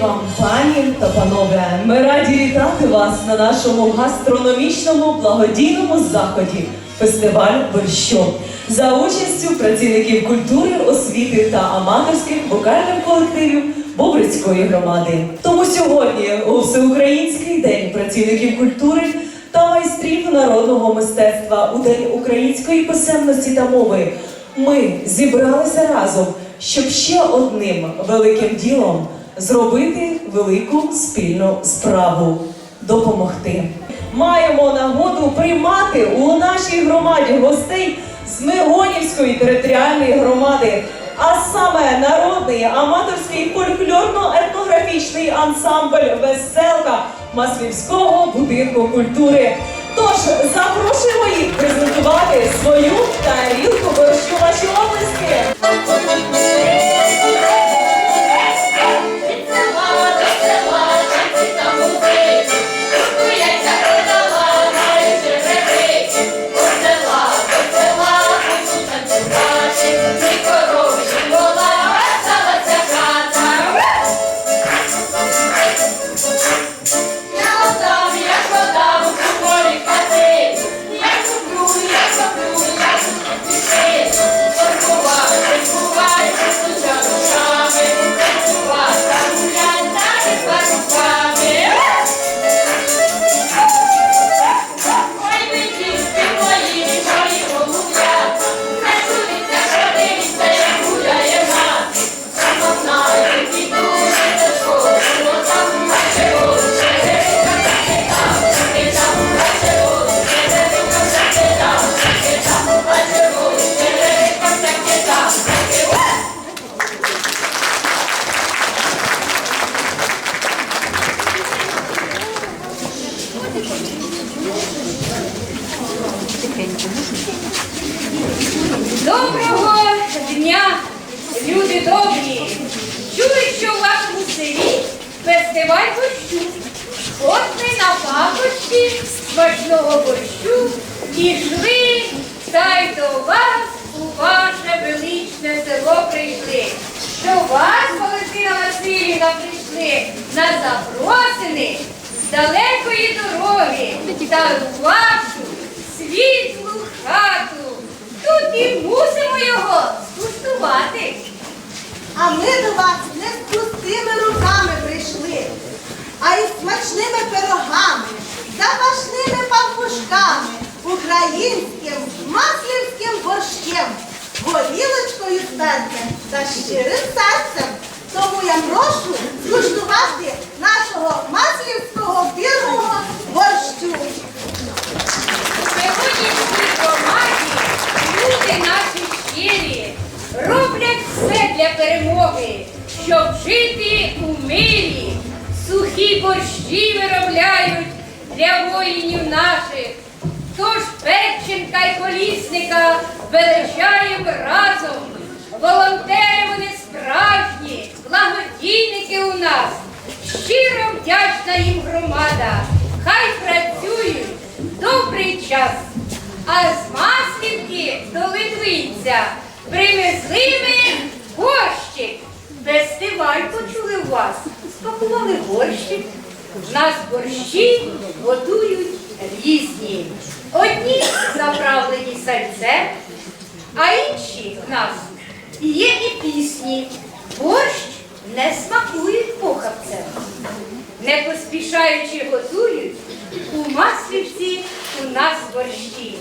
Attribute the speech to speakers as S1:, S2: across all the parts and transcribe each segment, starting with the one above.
S1: вам, пані та панове! Ми раді вітати вас на нашому гастрономічному благодійному заході фестиваль борщу за участю працівників культури, освіти та аматорських вокальних колективів Бобрицької громади. Тому сьогодні у всеукраїнський день працівників культури та майстрів народного мистецтва у День української писемності та мови ми зібралися разом, щоб ще одним великим ділом зробити велику спільну справу допомогти. Маємо нагоду приймати у нашій громаді гостей з Мигонівської територіальної громади, а саме народний аматорський фольклорно-етнографічний ансамбль Веселка Маслівського будинку культури. Тож запрошуємо їх презентувати свою тарілку борщу ваші облиски.
S2: glória. На запросини з далекої дороги та у світлу хату. Тут і мусимо його скуштувати.
S3: А ми до вас не з пустими руками прийшли, а із смачними пирогами, запашними пампушками, українським маслівським борщем, горілочкою з та щирим серцем. Тому я прошу скуштувати
S2: до Литвинця привезли ми борщик. Фестиваль почули у вас. Спакували борщик. В нас борщі готують різні. Одні заправлені сальцем, а інші в нас є і пісні. Борщ не смакують похабцем. Не поспішаючи готують, у маслівці у нас борщі.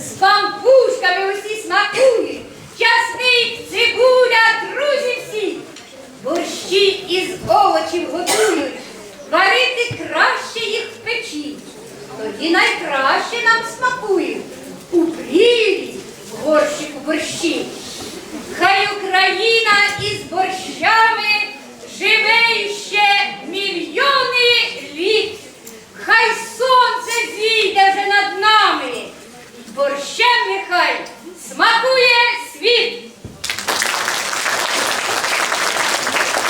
S2: З бамбушками усі смакують, часник, цибуля, друзі всі. Борщі із овочів готують, варити краще їх в печі. Тоді найкраще нам смакують у прілі в горщику борщі. Хай Україна із борщами живе іще мільйони літ. Хай сонце зійде вже над нами борщем нехай смакує світ.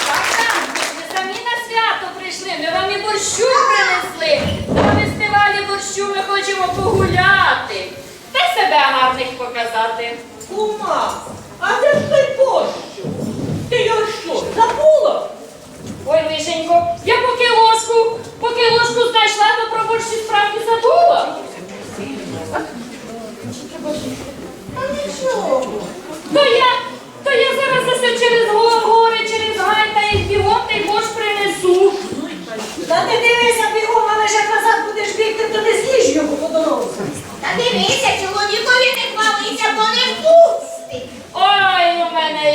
S4: Богдан, ми самі на свято прийшли, ми вам і борщу принесли. На фестивалі борщу ми хочемо погуляти та себе гарних показати.
S5: Кума, а де ж той борщу? Ти його що, забула?
S4: Ой, лишенько, я поки ложку, поки ложку знайшла, то про
S6: борщі справді забула. Та.
S4: То я, то я
S5: зараз все через гори, через гай та й бігом,
S2: та
S5: й
S2: бож
S5: принесу.
S2: Та ти дивися, бігом,
S3: але ж як назад будеш бігти, то не з'їж його по дорозі. Та дивися, чоловікові не хвалиться, бо
S4: не пустить. Ой, у мене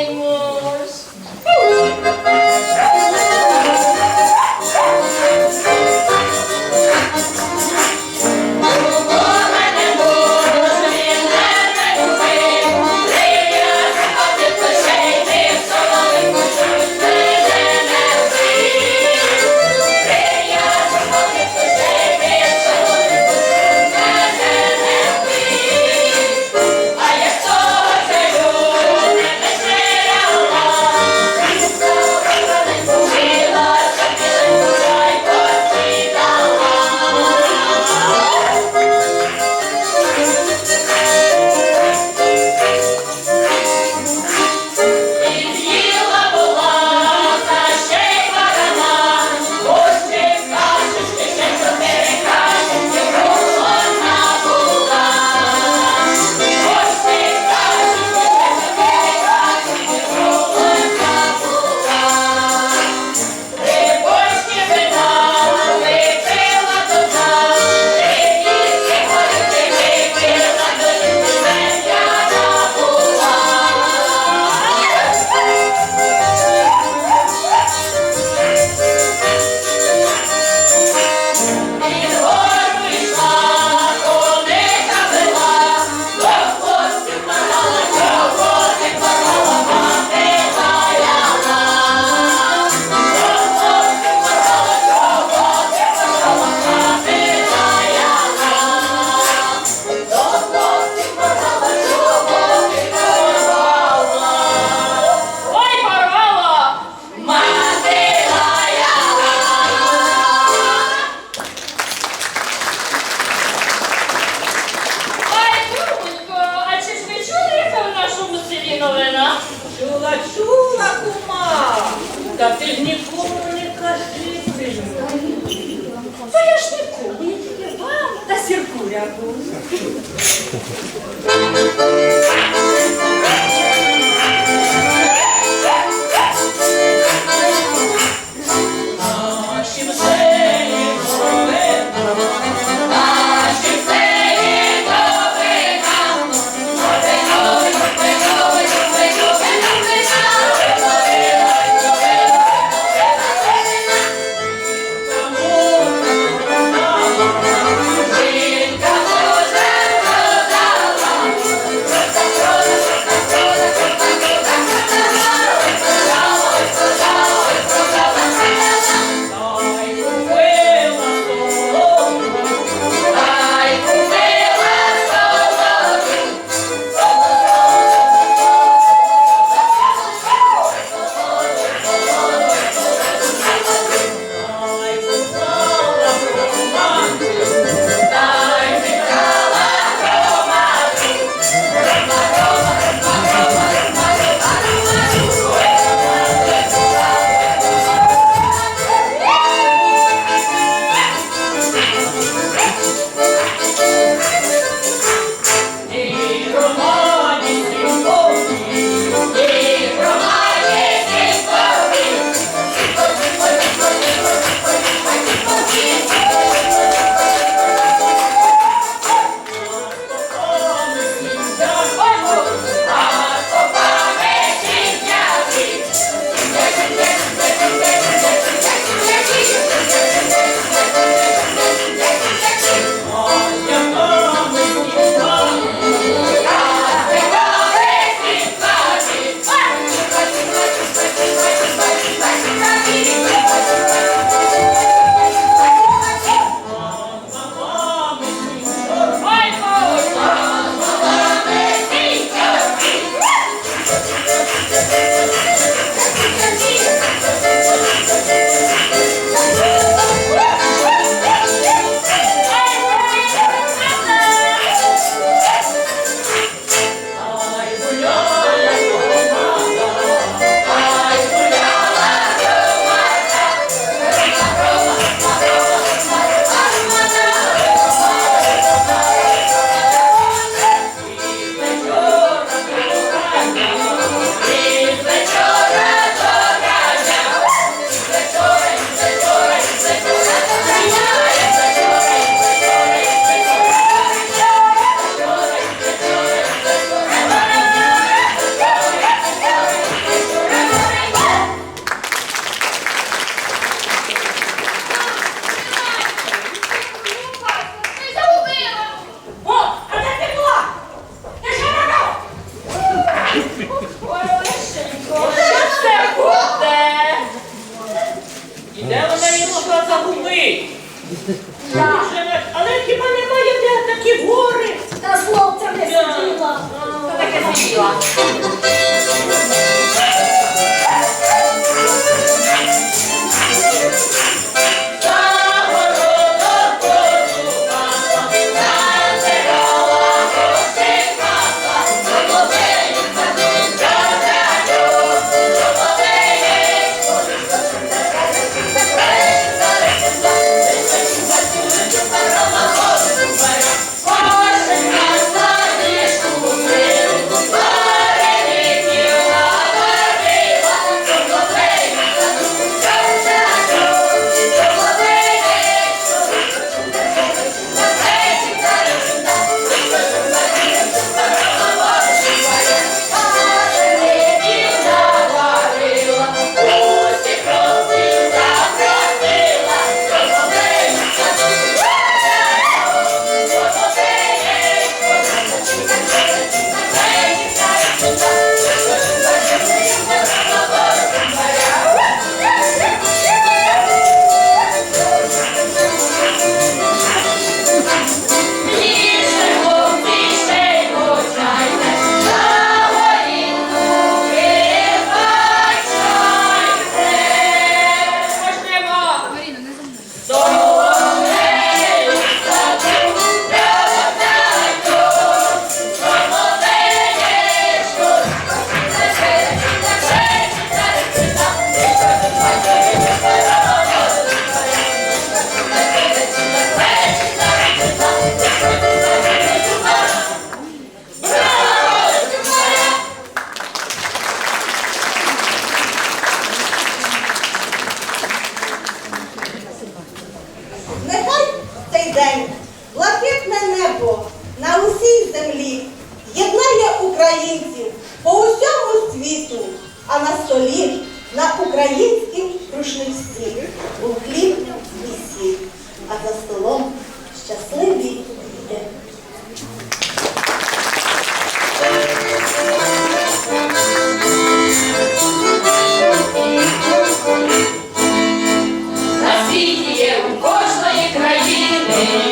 S4: А. Та Senhor.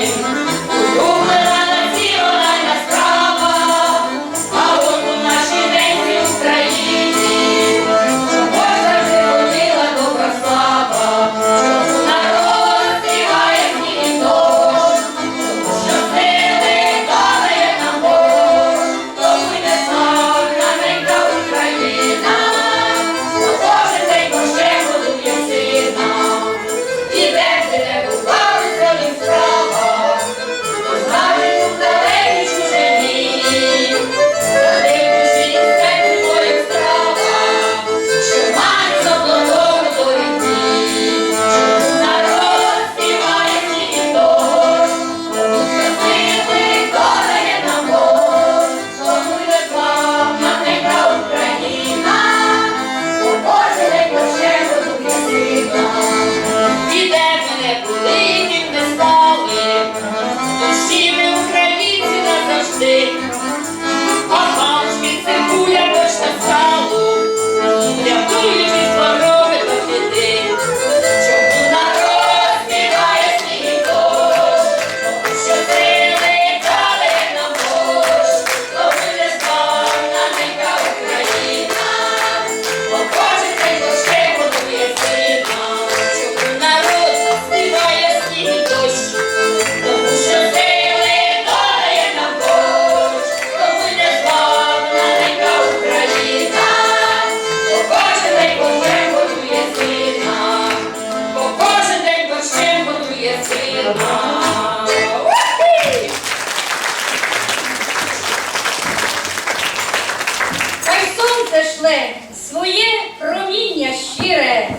S4: сонце шле своє проміння щире.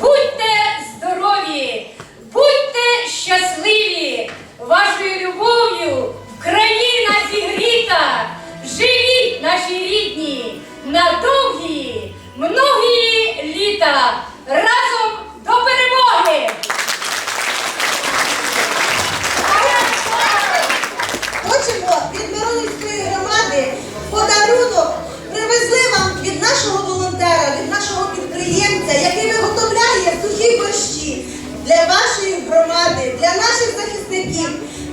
S4: Будь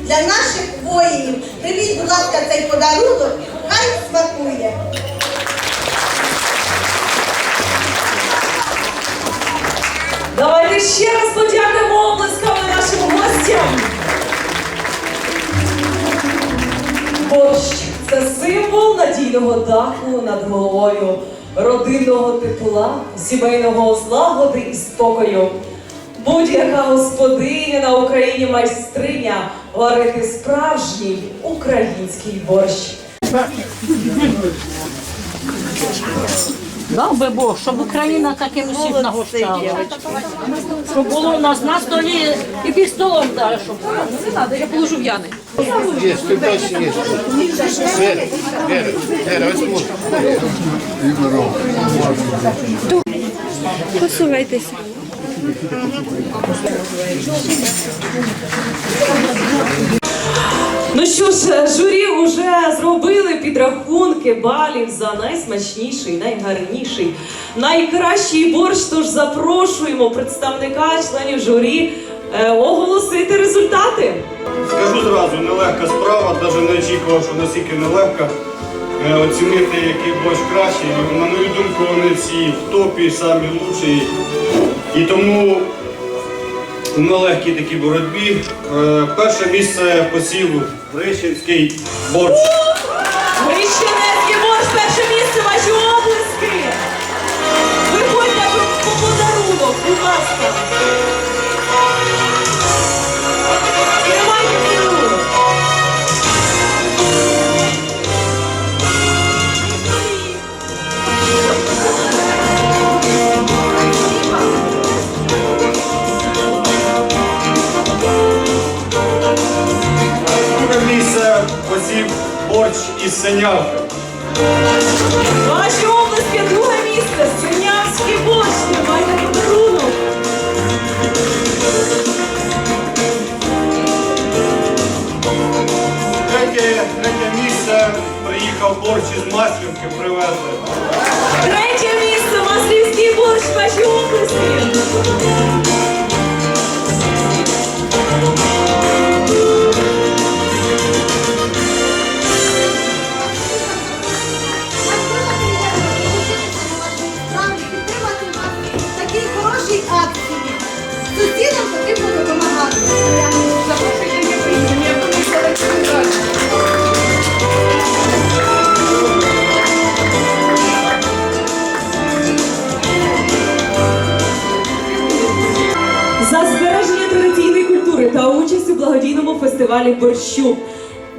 S3: Чернігів. Прийміть, будь ласка, цей подарунок, хай смакує.
S1: Давайте ще раз подякуємо облисками нашим гостям. Борщ це символ надійного даху над головою, родинного тепла, сімейного злагоди і спокою. Будь-яка господиня на Україні майстриня варити справжній український борщ.
S5: Дав би Бог, щоб Україна таким усіх нагощала. Щоб було у нас на столі і під столом далі, щоб
S7: Я положу в Яни.
S8: Ты дальше есть. Вера, Вера, Вера, возьму.
S7: Посувайтеся.
S1: Ну що ж, журі вже зробили підрахунки балів за найсмачніший, найгарніший, найкращий борщ. Тож запрошуємо представника членів журі е, оголосити результати.
S9: Скажу зразу, нелегка справа, навіть не очікував, що настільки нелегка. Е, Оцінити, який борщ кращий. На мою думку, вони всі в топі, самі лучші. І тому в нелегкій такій боротьбі е, перше місце посів Рищенський борщ.
S1: Грищенецький борщ, перше місце,
S9: синявки.
S1: Ваші облиски, друге місце, Синявський борщ, тримайте подарунок.
S9: Третє, третє місце приїхав борщ із Маслівки, привезли.
S1: Третє місце, Маслівський борщ, ваші облиски. За збереження традиційної культури та участь у благодійному фестивалі борщу.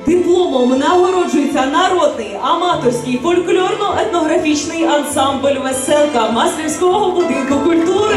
S1: Дипломом нагороджується народний аматорський фольклорно-етнографічний ансамбль Веселка Маслівського будинку культури.